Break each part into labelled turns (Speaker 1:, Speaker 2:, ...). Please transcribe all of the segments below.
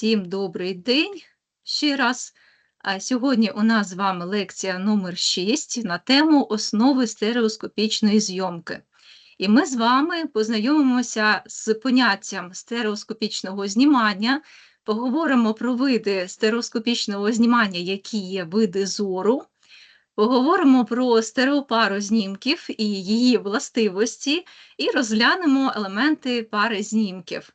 Speaker 1: Всім добрий день ще раз. Сьогодні у нас з вами лекція номер 6 на тему основи стереоскопічної зйомки. І ми з вами познайомимося з поняттям стереоскопічного знімання, поговоримо про види стереоскопічного знімання, які є види зору, поговоримо про стереопару знімків і її властивості, і розглянемо елементи пари знімків.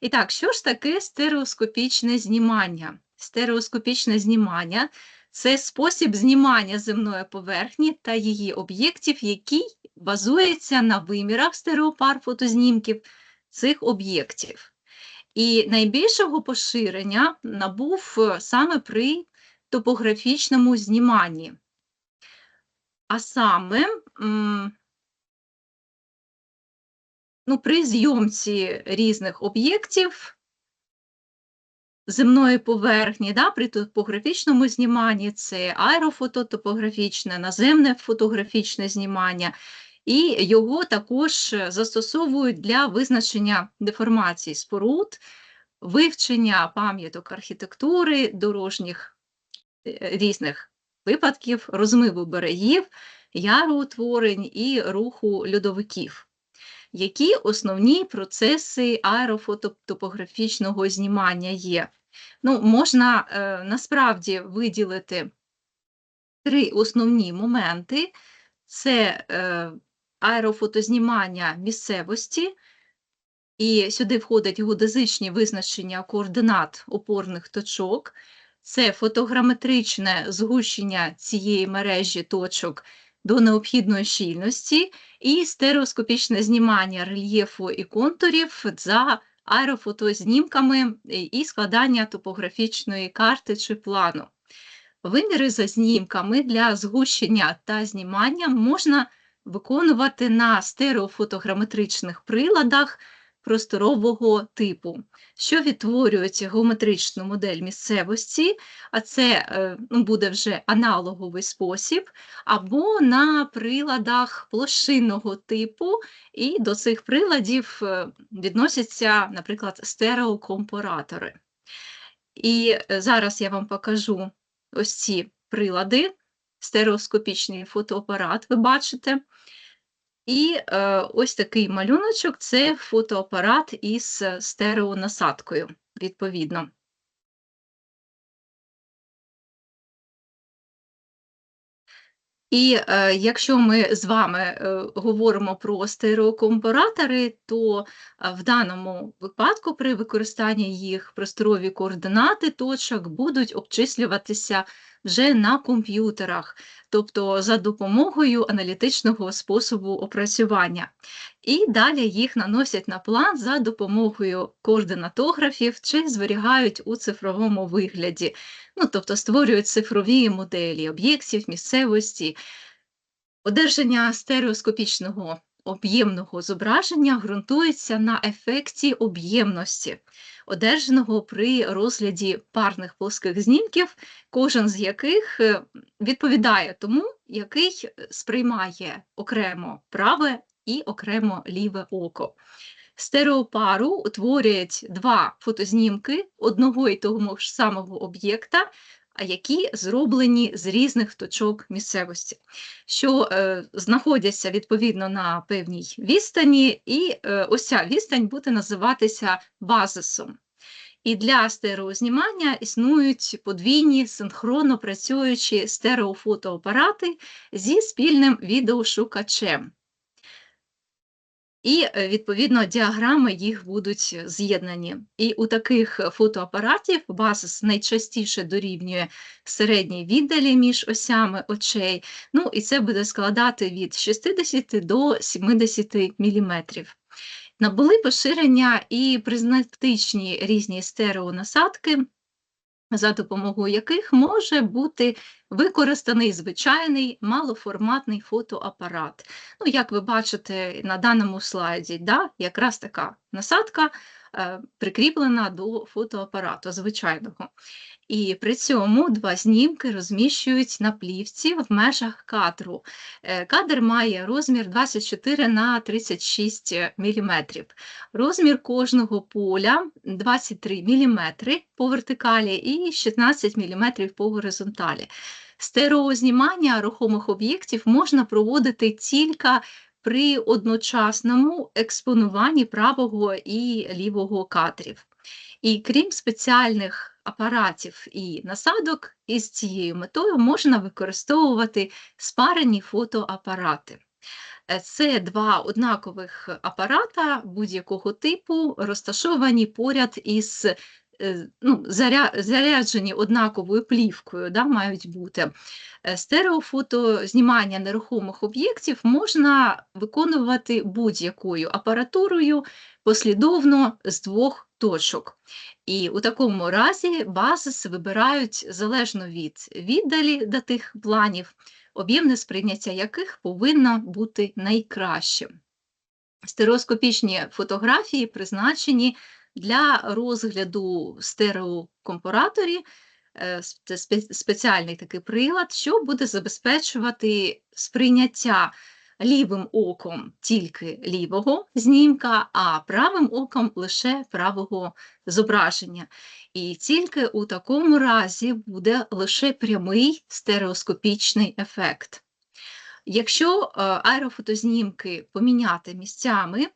Speaker 1: І так, що ж таке стереоскопічне знімання? Стереоскопічне знімання це спосіб знімання земної поверхні та її об'єктів, який базується на вимірах стереопар фотознімків цих об'єктів. І найбільшого поширення набув саме при топографічному зніманні. А саме ну, при зйомці різних об'єктів земної поверхні, да, при топографічному зніманні це аерофототопографічне, наземне фотографічне знімання, і його також застосовують для визначення деформації споруд, вивчення пам'яток архітектури, дорожніх е, різних випадків, розмиву берегів, яроутворень і руху льодовиків. Які основні процеси аерофототопографічного знімання є? Ну, Можна е, насправді виділити три основні моменти: це е, аерофотознімання місцевості, і сюди входять геодезичні визначення координат опорних точок, це фотограметричне згущення цієї мережі точок до необхідної щільності і стереоскопічне знімання рельєфу і контурів за аерофотознімками і складання топографічної карти чи плану. Виміри за знімками для згущення та знімання можна виконувати на стереофотограметричних приладах просторового типу, що відтворюють геометричну модель місцевості, а це е, ну, буде вже аналоговий спосіб, або на приладах площинного типу, і до цих приладів е, відносяться, наприклад, стереокомпоратори. І е, зараз я вам покажу ось ці прилади, стереоскопічний фотоапарат, ви бачите. І е, ось такий малюночок це фотоапарат із стереонасадкою, відповідно. І е, якщо ми з вами е, говоримо про стереокомпаратори, то е, в даному випадку при використанні їх просторові координати точок будуть обчислюватися вже на комп'ютерах, тобто за допомогою аналітичного способу опрацювання. І далі їх наносять на план за допомогою координатографів чи зберігають у цифровому вигляді, ну, тобто створюють цифрові моделі об'єктів, місцевості. Одержання стереоскопічного об'ємного зображення ґрунтується на ефекті об'ємності одержаного при розгляді парних плоских знімків, кожен з яких е, відповідає тому, який е, сприймає окремо праве і окремо ліве око. Стереопару утворюють два фотознімки одного і того ж самого об'єкта, які зроблені з різних точок місцевості, що е, знаходяться відповідно на певній відстані, і е, ось ця відстань буде називатися базисом. І для стереознімання існують подвійні синхронно працюючі стереофотоапарати зі спільним відеошукачем. І, е, відповідно, діаграми їх будуть з'єднані. І у таких фотоапаратів базис найчастіше дорівнює середній віддалі між осями очей, ну і це буде складати від 60 до 70 мм. Набули поширення і призматичні різні стереонасадки, за допомогою яких може бути використаний звичайний малоформатний фотоапарат. Ну, Як ви бачите на даному слайді, да, якраз така насадка, е, прикріплена до фотоапарату звичайного. І при цьому два знімки розміщують на плівці в межах кадру. Е, Кадр має розмір 24 на 36 мм. Розмір кожного поля 23 мм по вертикалі і 16 мм по горизонталі. Стереознімання рухомих об'єктів можна проводити тільки при одночасному експонуванні правого і лівого кадрів. І крім спеціальних апаратів і насадок, із цією метою можна використовувати спарені фотоапарати. Е, Це два однакових апарата будь-якого типу, розташовані поряд із ну, заряджені однаковою плівкою, да, мають бути. Е, Стереофотознімання нерухомих об'єктів можна виконувати будь-якою апаратурою послідовно з двох точок. І у такому разі базис вибирають залежно від віддалі до тих планів, об'ємне сприйняття яких повинно бути найкращим. Стереоскопічні фотографії призначені для розгляду в. Е, Це спеціальний такий прилад, що буде забезпечувати сприйняття лівим оком тільки лівого знімка, а правим оком лише правого зображення. І тільки у такому разі буде лише прямий стереоскопічний ефект. Якщо е, аерофотознімки поміняти місцями,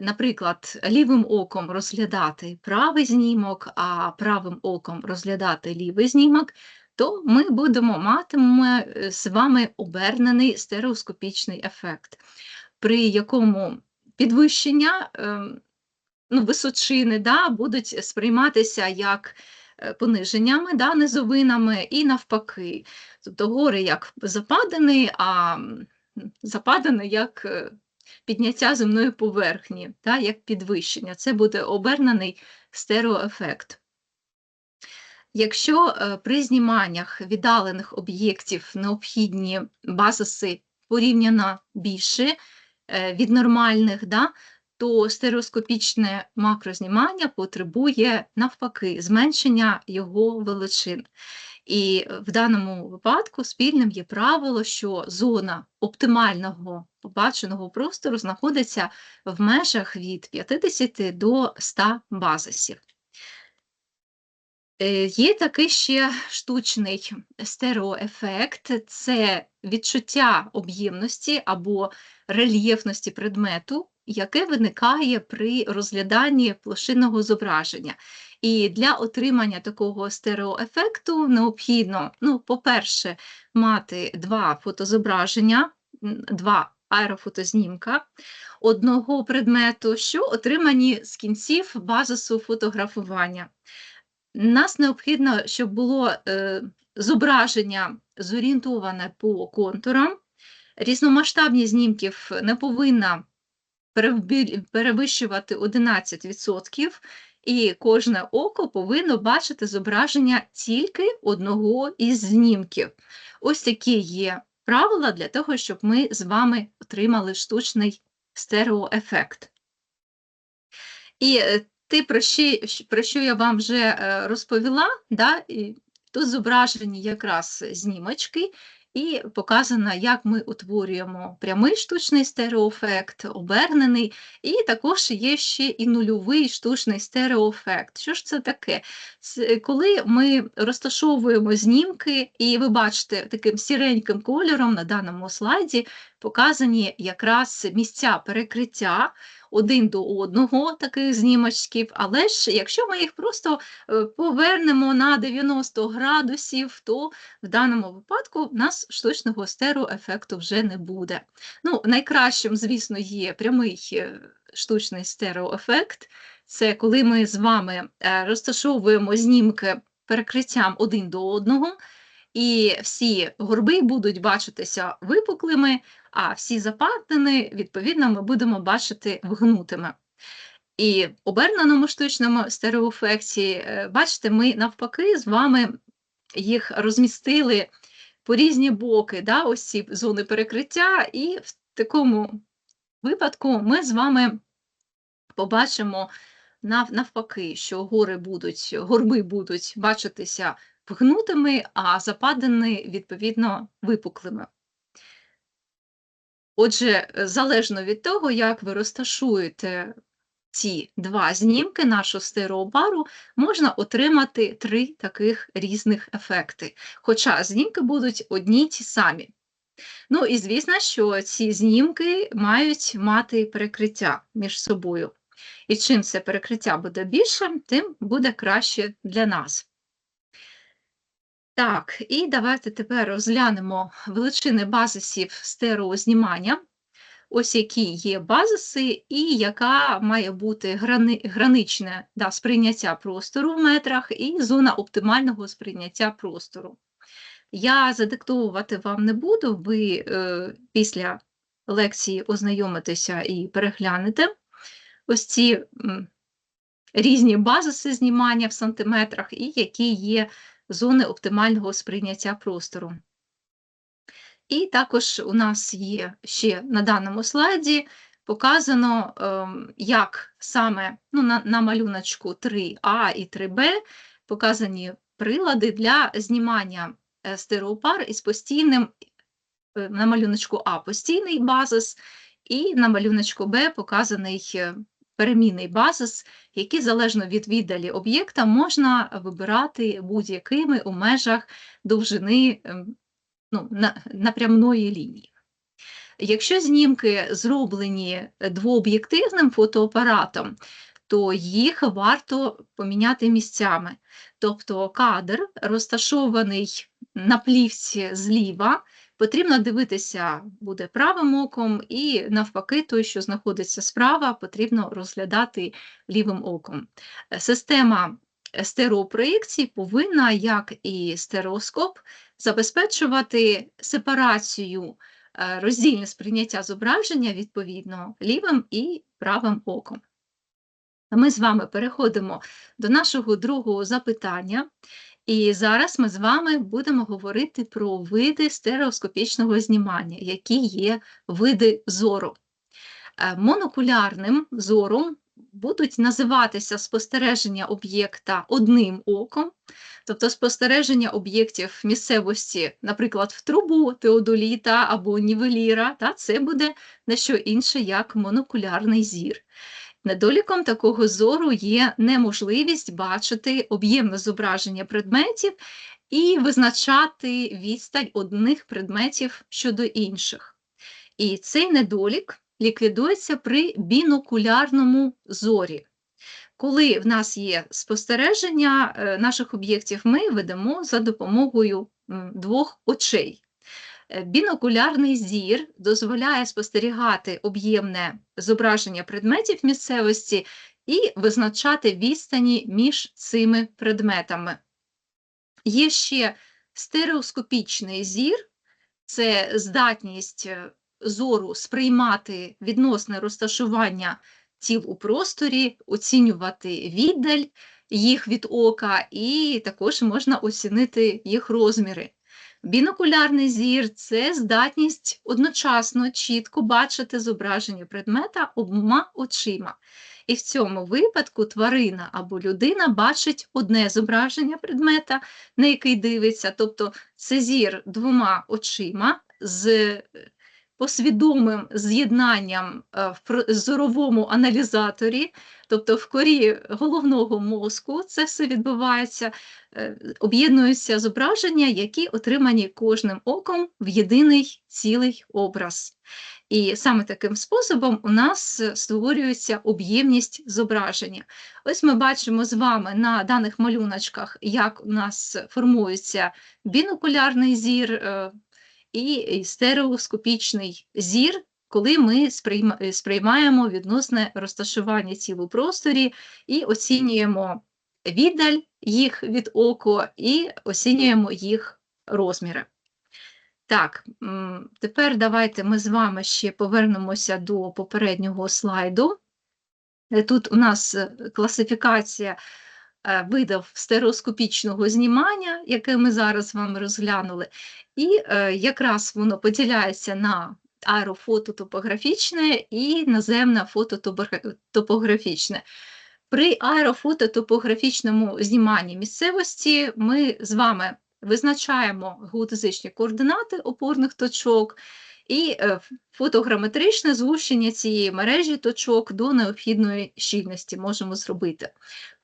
Speaker 1: наприклад, лівим оком розглядати правий знімок, а правим оком розглядати лівий знімок, то ми будемо матимемо е, з вами обернений стереоскопічний ефект, при якому підвищення ем, ну, височини да, будуть сприйматися як е, пониженнями, да, низовинами і навпаки. Тобто гори як западини, а западини як е, підняття земної поверхні, да, як підвищення. Це буде обернений стереоефект. Якщо е, при зніманнях віддалених об'єктів необхідні базиси порівняно більше від нормальних, да, то стереоскопічне макрознімання потребує навпаки зменшення його величин. І в даному випадку спільним є правило, що зона оптимального побаченого простору знаходиться в межах від 50 до 100 базисів. Е, Є такий ще штучний стереоефект це відчуття об'ємності або рельєфності предмету, яке виникає при розгляданні площинного зображення. І для отримання такого стереоефекту необхідно, ну, по-перше, мати два фотозображення, два аерофотознімка одного предмету, що отримані з кінців базису фотографування. Нас необхідно, щоб було е, зображення зорієнтоване по контурам. Різномасштабність знімків не повинна перевищувати 11%, і кожне око повинно бачити зображення тільки одного із знімків. Ось такі є правила для того, щоб ми з вами отримали штучний стереоефект. І те, про що, про що я вам вже е, розповіла, да, тут зображені якраз знімочки, і показано, як ми утворюємо прямий штучний стереоефект, обернений, і також є ще і нульовий штучний стереоефект. Що ж це таке? Коли ми розташовуємо знімки, і ви бачите таким сіреньким кольором на даному слайді показані якраз місця перекриття один до одного таких знімочків, але ж якщо ми їх просто е, повернемо на 90 градусів, то в даному випадку в нас штучного стереоефекту вже не буде. Ну, найкращим, звісно, є прямий е, штучний стереоефект. Це коли ми з вами е, розташовуємо знімки перекриттям один до одного, і всі горби будуть бачитися випуклими, а всі западини, відповідно, ми будемо бачити вгнутими. І в оберненому штучному стереоефекті, е, бачите, ми навпаки з вами їх розмістили по різні боки, да, ось ці зони перекриття, і в такому випадку ми з вами побачимо нав навпаки, що гори будуть горби будуть бачитися вгнутими, а западини, відповідно, випуклими. Отже, залежно від того, як ви розташуєте ці два знімки, нашу стереобару, можна отримати три таких різних ефекти. Хоча знімки будуть одні й ті самі. Ну і звісно, що ці знімки мають мати перекриття між собою. І чим це перекриття буде більше, тим буде краще для нас. Так, і давайте тепер розглянемо величини базисів стереознімання. Ось які є базиси, і яка має бути грани, граничне да, сприйняття простору в метрах і зона оптимального сприйняття простору. Я задиктовувати вам не буду, ви е, після лекції ознайомитеся і переглянете ось ці м, різні базиси знімання в сантиметрах, і які є зони оптимального сприйняття простору. І також у нас є ще на даному слайді показано, ем, як саме ну, на, на малюночку 3А і 3Б показані прилади для знімання е, стереопар із постійним е, на малюночку А постійний базис, і на малюночку Б показаний е, перемінний базис, який залежно від віддалі об'єкта можна вибирати будь-якими у межах довжини ем, ну, напрямної лінії. Якщо знімки зроблені двооб'єктивним фотоапаратом, то їх варто поміняти місцями. Тобто кадр розташований на плівці зліва, потрібно дивитися буде правим оком, і навпаки, той, що знаходиться справа, потрібно розглядати лівим оком. Система стереопроєкцій повинна, як і стереоскоп, забезпечувати сепарацію е, роздільне сприйняття зображення відповідно лівим і правим оком. Ми з вами переходимо до нашого другого запитання, і зараз ми з вами будемо говорити про види стереоскопічного знімання, які є види зору. Е, монокулярним зором будуть називатися спостереження об'єкта одним оком, тобто спостереження об'єктів місцевості, наприклад, в трубу, теодоліта або нівеліра, та це буде не що інше, як монокулярний зір. Недоліком такого зору є неможливість бачити об'ємне зображення предметів і визначати відстань одних предметів щодо інших. І цей недолік ліквідується при бінокулярному зорі. Коли в нас є спостереження е, наших об'єктів, ми ведемо за допомогою двох очей. Е, бінокулярний зір дозволяє спостерігати об'ємне зображення предметів місцевості і визначати відстані між цими предметами. Є ще стереоскопічний зір, це здатність е, зору сприймати відносне розташування тіл у просторі, оцінювати віддаль їх від ока, і також можна оцінити їх розміри. Бінокулярний зір це здатність одночасно чітко бачити зображення предмета обома очима. І в цьому випадку тварина або людина бачить одне зображення предмета, на який дивиться, тобто це зір двома очима з посвідомим з'єднанням е, в зоровому аналізаторі, тобто в корі головного мозку, це все відбувається, е, об'єднуються зображення, які отримані кожним оком в єдиний цілий образ. І саме таким способом у нас створюється об'ємність зображення. Ось ми бачимо з вами на даних малюночках, як у нас формується бінокулярний зір, е, і стереоскопічний зір, коли ми сприймаємо відносне розташування тіл у просторі і оцінюємо віддаль їх від око і оцінюємо їх розміри. Так, тепер давайте ми з вами ще повернемося до попереднього слайду. Тут у нас класифікація Е, видав стереоскопічного знімання, яке ми зараз вам розглянули, і е, якраз воно поділяється на аерофототопографічне і наземне фототопографічне. При аерофототопографічному зніманні місцевості ми з вами визначаємо геодезичні координати опорних точок і е, фотограметричне згущення цієї мережі точок до необхідної щільності можемо зробити.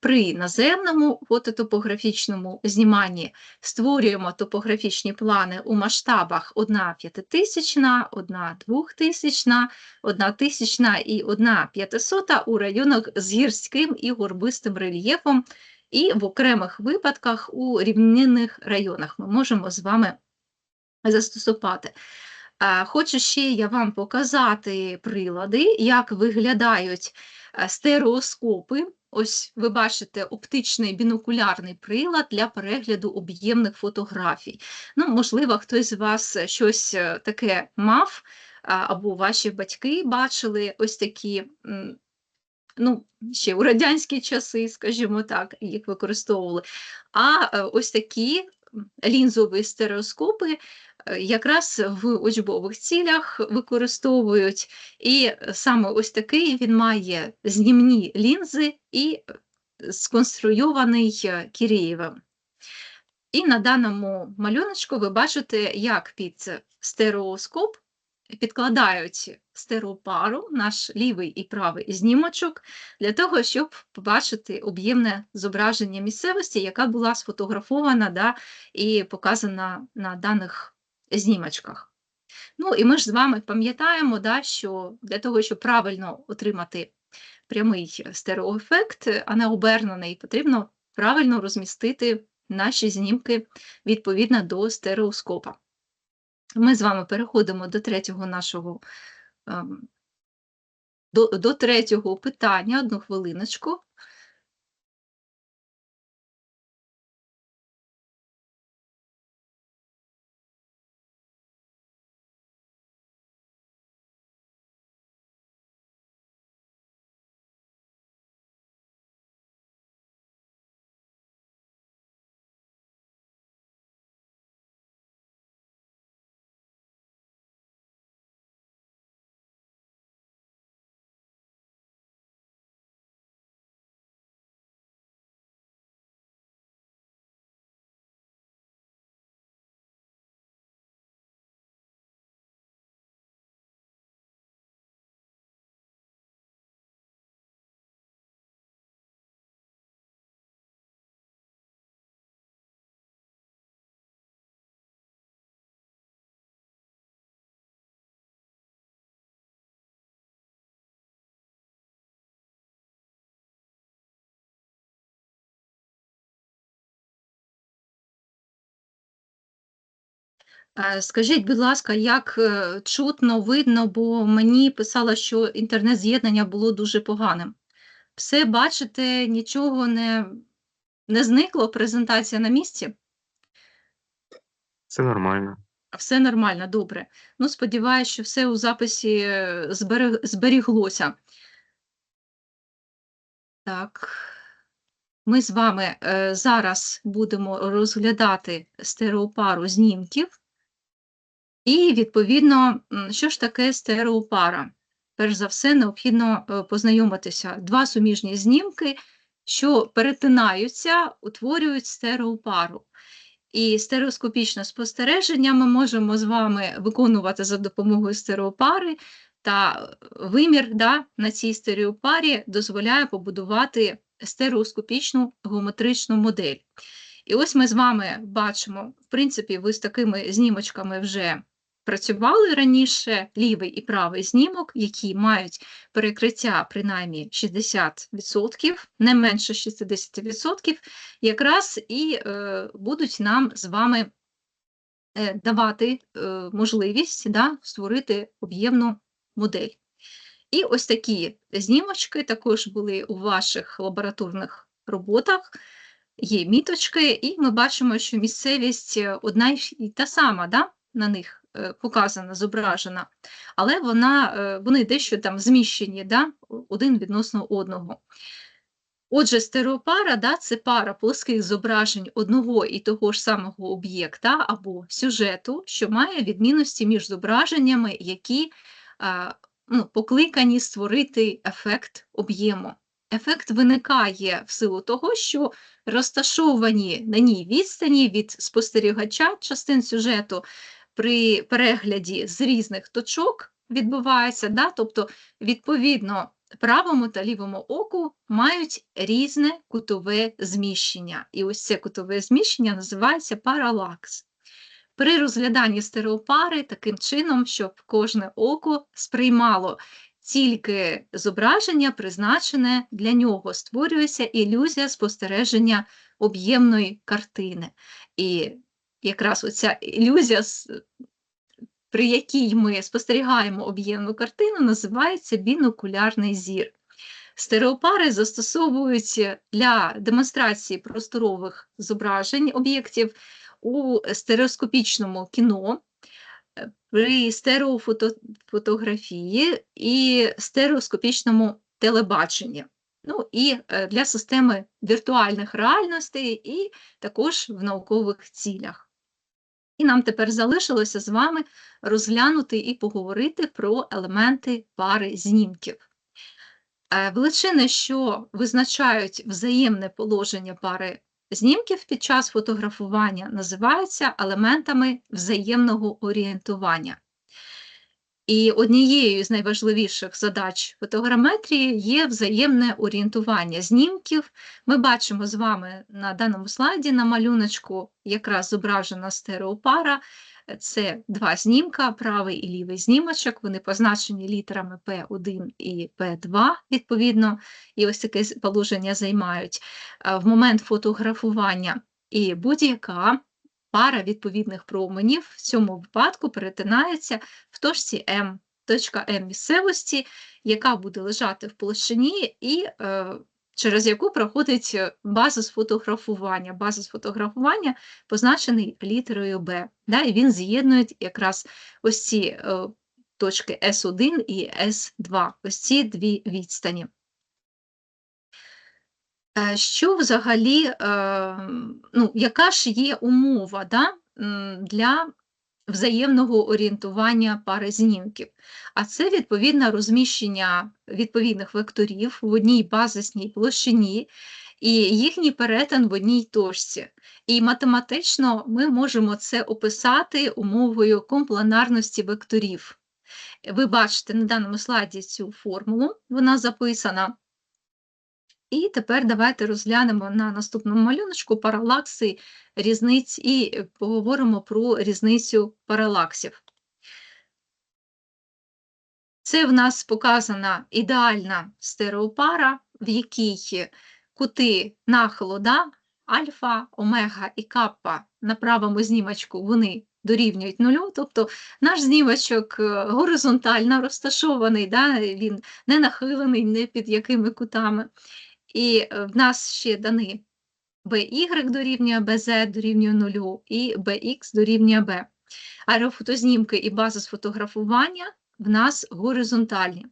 Speaker 1: При наземному фототопографічному зніманні створюємо топографічні плани у масштабах 1 п'ятитисячна, 1 двохтисячна, 1 тисячна і 1 п'ятисота у районах з гірським і горбистим рельєфом, і в окремих випадках у рівнинних районах ми можемо з вами застосувати. Хочу ще я вам показати прилади, як виглядають е, стереоскопи. Ось ви бачите оптичний бінокулярний прилад для перегляду об'ємних фотографій. Ну, Можливо, хтось з вас щось е, таке мав, або ваші батьки бачили ось такі, ну, ще у радянські часи, скажімо так, їх використовували. А е, ось такі лінзові стереоскопи Е, якраз в учбових цілях використовують, і саме ось такий він має знімні лінзи і е, сконструйований е, І на даному малюночку ви бачите, як під стереоскоп підкладають стереопару, наш лівий і правий знімочок, для того, щоб побачити об'ємне зображення місцевості, яка була сфотографована да, і показана на даних знімочках. Ну і ми ж з вами пам'ятаємо, да, що для того, щоб правильно отримати прямий стереоефект, а не обернений, потрібно правильно розмістити наші знімки відповідно до стереоскопа. Ми з вами переходимо до третього нашого ем, до, до третього питання, одну хвилиночку. Скажіть, будь ласка, як е, чутно, видно, бо мені писало, що інтернет-з'єднання було дуже поганим. Все бачите, нічого не не зникло, презентація на місці?
Speaker 2: Все нормально.
Speaker 1: Все нормально, добре. Ну, сподіваюся, що все у записі е, зберег... зберіглося. Так. Ми з вами е, зараз будемо розглядати стереопару знімків. І, відповідно, що ж таке стереопара? Перш за все, необхідно е, познайомитися два суміжні знімки, що перетинаються, утворюють стереопару. І стереоскопічне спостереження ми можемо з вами виконувати за допомогою стереопари, та вимір да, на цій стереопарі дозволяє побудувати стереоскопічну геометричну модель. І ось ми з вами бачимо, в принципі, ви з такими знімочками вже працювали раніше лівий і правий знімок, які мають перекриття принаймні 60%, не менше 60%, якраз і е, будуть нам з вами е, давати е, можливість да, створити об'ємну модель. І ось такі знімочки також були у ваших лабораторних роботах. Є міточки, і ми бачимо, що місцевість е, одна і та сама да, на них показана, зображена, але вона, е, вони дещо там зміщені да, один відносно одного. Отже, стереопара да, це пара плоских зображень одного і того ж самого об'єкта або сюжету, що має відмінності між зображеннями, які ну, покликані створити ефект об'єму. Ефект виникає в силу того, що розташовані на ній відстані від спостерігача частин сюжету при перегляді з різних точок відбувається, да? тобто, відповідно, правому та лівому оку мають різне кутове зміщення. І ось це кутове зміщення називається паралакс. При розгляданні стереопари таким чином, щоб кожне око сприймало тільки зображення, призначене для нього, створюється ілюзія спостереження об'ємної картини. І якраз оця ілюзія, при якій ми спостерігаємо об'ємну картину, називається бінокулярний зір. Стереопари застосовують для демонстрації просторових зображень об'єктів у стереоскопічному кіно, е, при стереофотографії і стереоскопічному телебаченні. Ну і е, для системи віртуальних реальностей, і також в наукових цілях. І нам тепер залишилося з вами розглянути і поговорити про елементи пари знімків. Е, величини, що визначають взаємне положення пари знімків під час фотографування, називаються елементами взаємного орієнтування. І однією з найважливіших задач фотограметрії є взаємне орієнтування знімків. Ми бачимо з вами на даному слайді на малюночку якраз зображена стереопара. Це два знімка, правий і лівий знімочок, вони позначені літерами P1 і P2, відповідно, і ось таке положення займають в момент фотографування. І будь-яка пара відповідних променів в цьому випадку перетинається в точці М, точка М місцевості, яка буде лежати в площині і е, через яку проходить е, база з фотографування. База з фотографування позначений літерою Б. Да, І він з'єднує якраз ось ці е, точки С1 і С2, ось ці дві відстані. Е, що взагалі, е, ну, яка ж є умова да, для взаємного орієнтування пари знімків? А це відповідне розміщення відповідних векторів в одній базисній площині і їхній перетин в одній точці. І математично ми можемо це описати умовою компланарності векторів. Ви бачите на даному слайді цю формулу, вона записана. І тепер давайте розглянемо на наступному малюночку паралакси різниць і поговоримо про різницю паралаксів. Це в нас показана ідеальна стереопара, в якій кути нахилу да, альфа, омега і каппа на правому знімочку вони дорівнюють нулю, тобто наш знімочок е, горизонтально розташований, да, він не нахилений не під якими кутами. І е, в нас ще дані BY дорівнює BZ дорівнює 0 і BX дорівнює B. Аерофотознімки і база з фотографування в нас горизонтальні.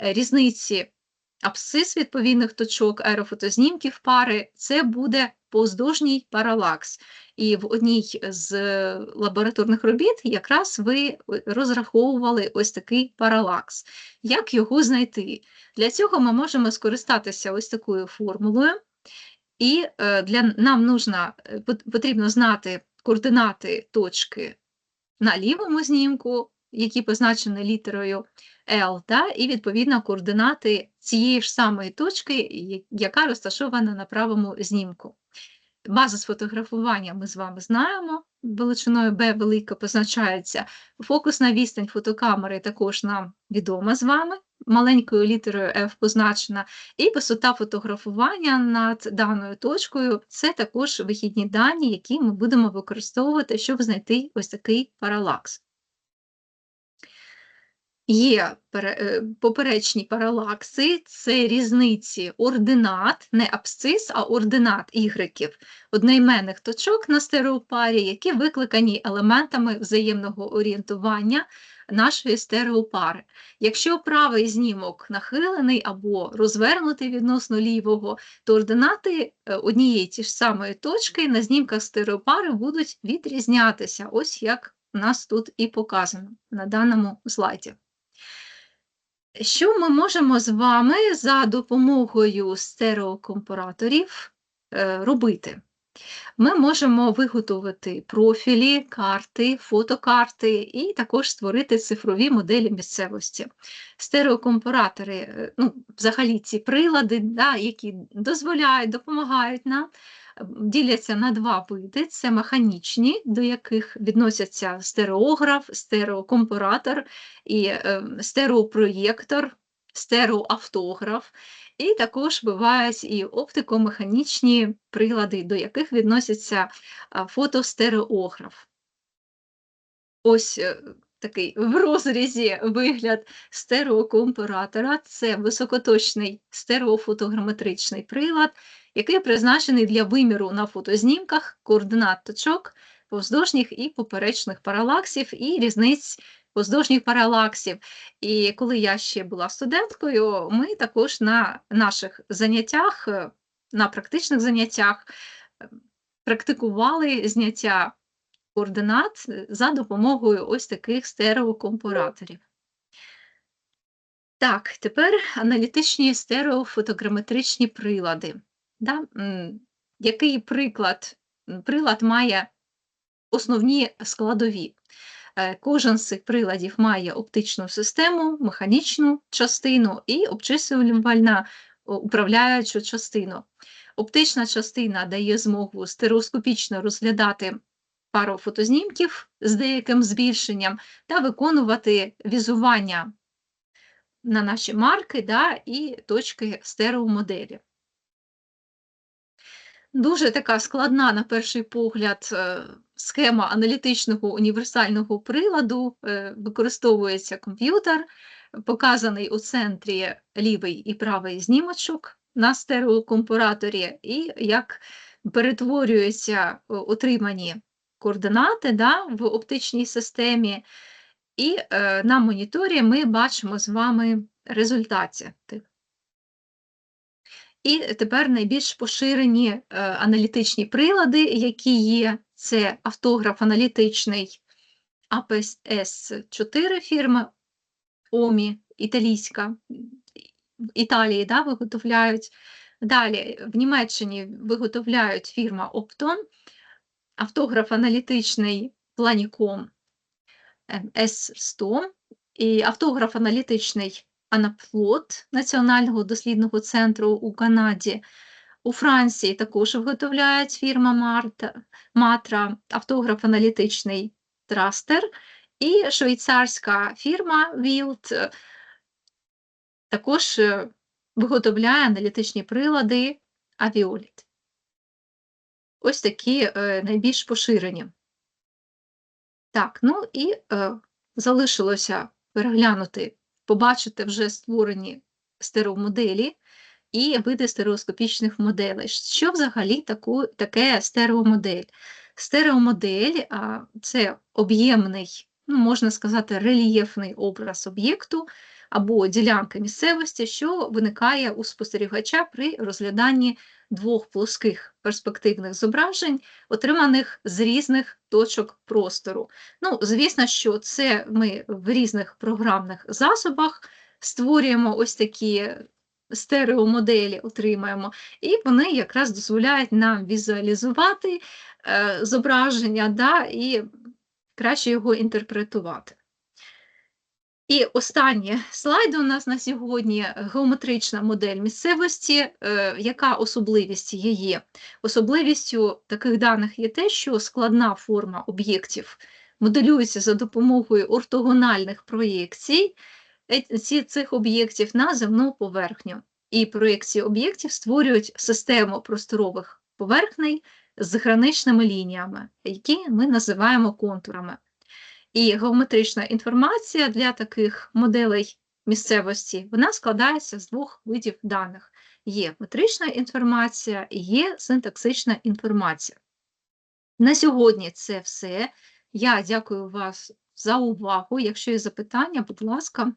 Speaker 1: Е, різниці абсцис відповідних точок аерофотознімків пари це буде поздовжній паралакс. І в одній з лабораторних робіт якраз ви розраховували ось такий паралакс. Як його знайти? Для цього ми можемо скористатися ось такою формулою, і е, для нам нужно, е, потрібно знати координати точки на лівому знімку, які позначені літерою L, та, і відповідно координати цієї ж самої точки, яка розташована на правому знімку. База з фотографування ми з вами знаємо, величиною B велика позначається. Фокусна відстань фотокамери також нам відома з вами, маленькою літерою F позначена, і висота фотографування над даною точкою це також вихідні дані, які ми будемо використовувати, щоб знайти ось такий паралакс. Є е, поперечні паралакси, це різниці ординат, не абсцис, а ординат ігреків, одноіменних точок на стереопарі, які викликані елементами взаємного орієнтування нашої стереопари. Якщо правий знімок нахилений або розвернутий відносно лівого, то ординати е, однієї ті ж самої точки на знімках стереопари будуть відрізнятися, ось як у нас тут і показано на даному слайді. Що ми можемо з вами за допомогою стереокомпараторів е, робити? Ми можемо виготовити профілі, карти, фотокарти і також створити цифрові моделі місцевості. Стереокомпаратори, е, ну, взагалі ці прилади, да, які дозволяють, допомагають нам, діляться на два види: це механічні, до яких відносяться стереограф, стереокомпаратор і е, стереопроєктор, стереоавтограф. І також бувають і оптико-механічні прилади, до яких відносяться фотостереограф. Ось е, такий в розрізі вигляд стереокомпаратора це високоточний стереофотограметричний прилад, який призначений для виміру на фотознімках координат точок, повздовжніх і поперечних паралаксів і різниць поздовжніх паралаксів. І коли я ще була студенткою, ми також на наших заняттях, е, на практичних заняттях е, практикували зняття координат е, за допомогою ось таких стереокомпараторів. Так, тепер аналітичні стереофотограметричні прилади. Да? Який приклад? Прилад має основні складові. Е, кожен з цих приладів має оптичну систему, механічну частину і обчислювальна управляючу частину. Оптична частина дає змогу стереоскопічно розглядати пару фотознімків з деяким збільшенням та виконувати візування на наші марки да, і точки стереомоделі. Дуже така складна, на перший погляд, е, схема аналітичного універсального приладу, е, використовується комп'ютер, показаний у центрі лівий і правий знімочок на стереокомпараторі, і як перетворюються отримані координати да, в оптичній системі, і е, на моніторі ми бачимо з вами результати і тепер найбільш поширені е, аналітичні прилади, які є, це автограф аналітичний aps 4 фірми ОМІ, італійська, Італії да, виготовляють. Далі в Німеччині виготовляють фірма Opton, автограф аналітичний Planicom S100 і автограф аналітичний Анаплот Національного дослідного центру у Канаді. У Франції також виготовляють фірма Марта, Матра, автограф аналітичний Трастер і швейцарська фірма Wild також е, виготовляє аналітичні прилади Aviolit. Ось такі е, найбільш поширені. Так, ну і е, залишилося переглянути побачите вже створені стереомоделі і види стереоскопічних моделей. Що взагалі таку, таке стереомодель? Стереомодель це об'ємний, ну, можна сказати, рельєфний образ об'єкту або ділянки місцевості, що виникає у спостерігача при розгляданні двох плоских перспективних зображень, отриманих з різних точок простору. Ну, Звісно, що це ми в різних програмних засобах створюємо ось такі стереомоделі, отримаємо, і вони якраз дозволяють нам візуалізувати е, зображення да, і краще його інтерпретувати. І останній слайд у нас на сьогодні геометрична модель місцевості. Е, яка особливість її? Особливістю таких даних є те, що складна форма об'єктів моделюється за допомогою ортогональних проєкцій е, цих об'єктів на земну поверхню. І проєкції об'єктів створюють систему просторових поверхней з граничними лініями, які ми називаємо контурами. І геометрична інформація для таких моделей місцевості вона складається з двох видів даних: є метрична інформація і є синтаксична інформація. На сьогодні це все. Я дякую вас за увагу. Якщо є запитання, будь ласка.